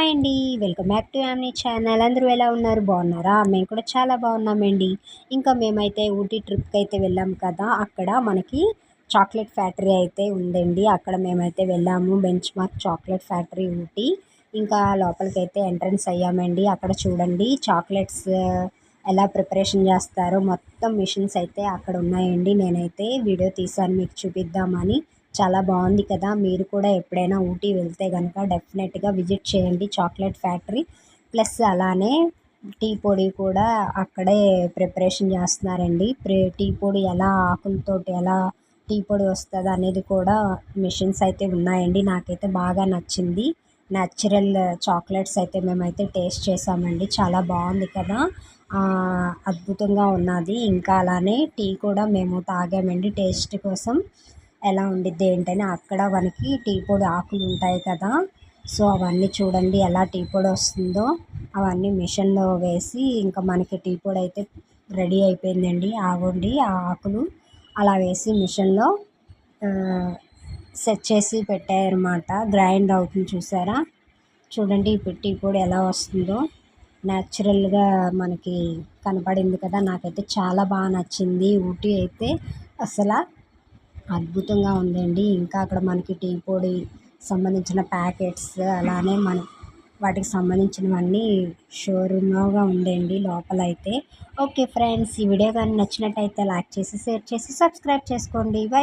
Hi అండి. Welcome back to Yamni channel. అందరూ ఎలా ఉన్నారు? బాగున్నారా? మేము కూడా చాలా బాగున్నామండి. ఇంకా మేమైతే ఊటీ ట్రిప్కి అయితే వెళ్ళాం కదా. అక్కడ మనకి చాక్లెట్ ఫ్యాక్టరీ అయితే ఉందండి. అక్కడ మేమైతే వెళ్ళాము. Benchmark chocolate factory Ooty. ఇంకా లోపలికి అయితే ఎంట్రన్స్ అయ్యామండి. అక్కడ చూడండి చాక్లెట్స్ ఎలా ప్రిపరేషన్ చేస్తారో. మొత్తం మిషన్స్ అయితే అక్కడ ఉన్నాయండి. నేనైతే వీడియో తీశాను మీకు చూపిద్దామని. చాలా బాగుంది కదా. మీరు కూడా ఎప్పుడైనా ఊటీ వెళ్తే కనుక డెఫినెట్గా విజిట్ చేయండి చాక్లెట్ ఫ్యాక్టరీ. ప్లస్ అలానే టీ పొడి కూడా అక్కడే ప్రిపరేషన్ చేస్తున్నారండి. టీ పొడి ఎలా ఆకులతోటి ఎలా టీ పొడి వస్తుంది అనేది కూడా మిషన్స్ అయితే ఉన్నాయండి. నాకైతే బాగా నచ్చింది. న్యాచురల్ చాక్లెట్స్ అయితే మేమైతే టేస్ట్ చేసామండి. చాలా బాగుంది కదా. అద్భుతంగా ఉన్నది. ఇంకా అలానే టీ కూడా మేము తాగామండి టేస్ట్ కోసం. ఎలా ఉండిద్ది ఏంటని అక్కడ మనకి టీ పొడి ఆకులు ఉంటాయి కదా. సో అవన్నీ చూడండి ఎలా టీ పొడి వస్తుందో. అవన్నీ మిషన్లో వేసి ఇంకా మనకి టీ పొడి అయితే రెడీ అయిపోయిందండి. ఆగండి ఆ ఆకులు అలా వేసి మిషన్లో సెట్ చేసి పెట్టారన్నమాట. గ్రైండ్ అవుతుంది చూసారా? చూడండి ఇప్పుడు టీ పొడి ఎలా వస్తుందో. న్యాచురల్గా మనకి కనపడింది కదా. నాకైతే చాలా బాగా నచ్చింది. ఊటీ అయితే అసలు అద్భుతంగా ఉందండి. ఇంకా అక్కడ మనకి టీ పొడి సంబంధించిన ప్యాకెట్స్ అలానే మన వాటికి సంబంధించినవన్నీ షోరూమ్గా ఉందండి లోపల అయితే ఓకే ఫ్రెండ్స్ ఈ వీడియో కానీ నచ్చినట్టయితే లైక్ చేసి షేర్ చేసి సబ్స్క్రైబ్ చేసుకోండి. బై.